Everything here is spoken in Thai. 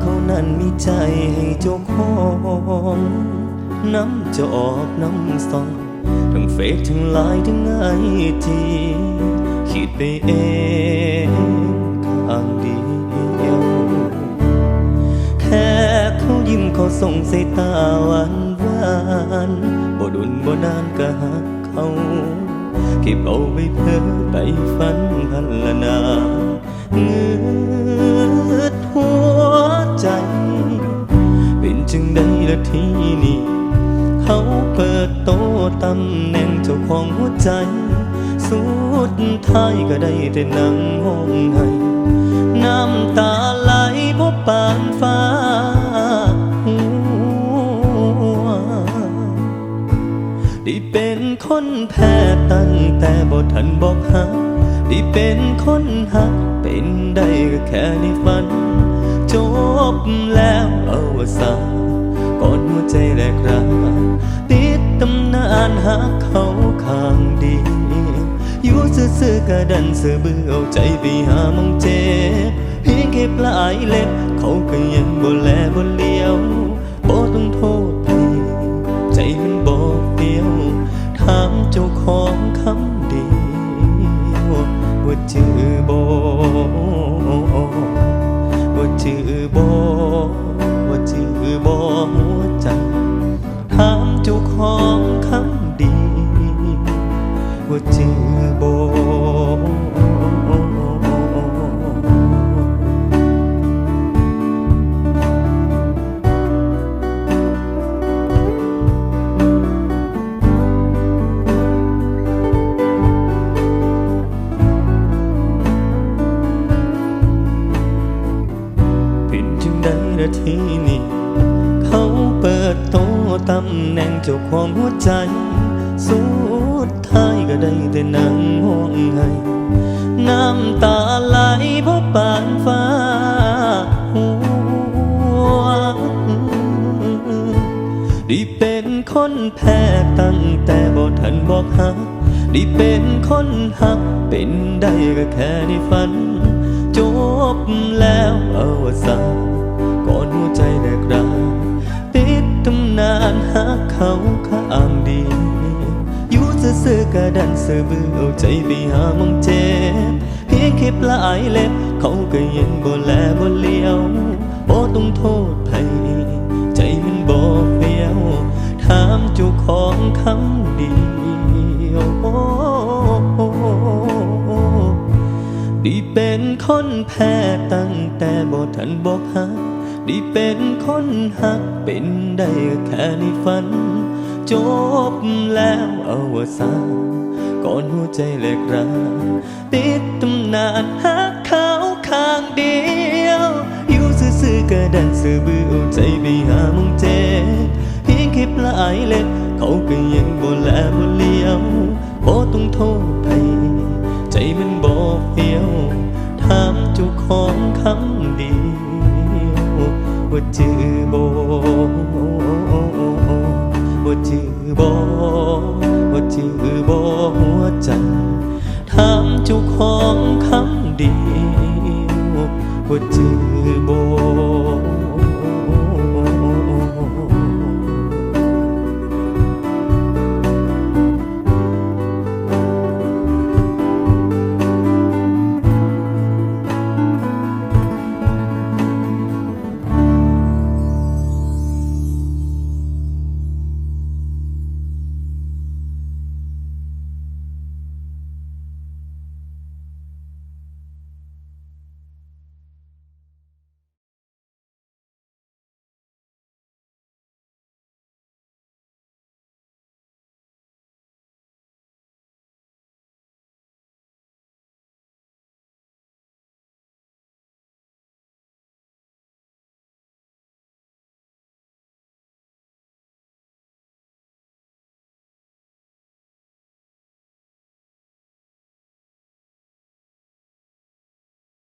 เขานั้นมีใจให้เจ้าของน้ำจะออกน้ำซองทั้งเฟซทั้งไลน์ทั้งไอจีคิดไปเองข้างเดียวแค่เขายิ้มเขาส่งสายตาหวานหวานบ่ดุนบ่นานก็หักเขาเก็บเอาไปเพ้อไปฝันพันละนา ทีนี้เขาเปิดโตตำแหน่งเจ้าของหัวใจ สุดท้ายก็ได้แต่นั่งห้องไห้น้ำตาไหลเพราะปานฟ้าได้เป็นคนแพ้ตั้งแต่บ่ทันบอกหักได้เป็นคนหักเป็นได้ก็แค่ในฝัน จบแล้วเอาสาน ก่อนหัวใจแรกรักติดตำนานหักเขาข้างเดียวอยู่ซื่อๆกระดันเสือเบื่อเอาใจไปหามองเจ็บเพียงแค่ปลายเล็บ เขาก็ยังบ่แลบ่เลี้ยวบ่ต้องโทษพี่ใจมันบอกเดียวถามเจ้าของคำเดียวว่าจือบ่ว่าจือบ่ จือบ่หัวใจถามเจ้าของคำดี ว่าจือบ่เป็นจึงได้ที่นี้เขาเปิ ดโตตำแหน่งเจ้าของหัวใจ สุดท้ายก็ได้แต่นั่งห้องไห้น้ำตาไหลเพราะปานฟ้าหัวได้เป็นคนแพ้ตั้งแต่บ่ทันบอกหักได้เป็นคนหักเป็นได้ก็แค่ในฝัน จบแล้วเอาวสาก่อนหัวใจ กระดันเสือบือเอาใจไปหามองเจ็บเพียงแค่ปลายเล็บ เขาก็ยังบ่แลบ่เลี้ยวบ่ต้องโทษใครใจมันบ่เฟียว ถามเจ้าของคำเดียวโอ้ได้เป็นคนแพ้ตั้งแต่บ่ทันบอกหักด้เป็นคนหักเป็นได้แค่ในฝัน จบแล้วเอาวสานก่อนหัวใจแหลกราติดตำนานหักเขาข้างเดียว อยู่ซื่อๆก็ดันเสือบื่อเอาใจไปหามองเจ็บเพียงแค่ปลายเล็บเขาก็ยังบ่แลบ่เลี้ยวบ่ต้องโทษใครใจมันบอกเดียวถามเจ้าของคำเดียวว่าจือบ่ ของคำเดียวว่าจือ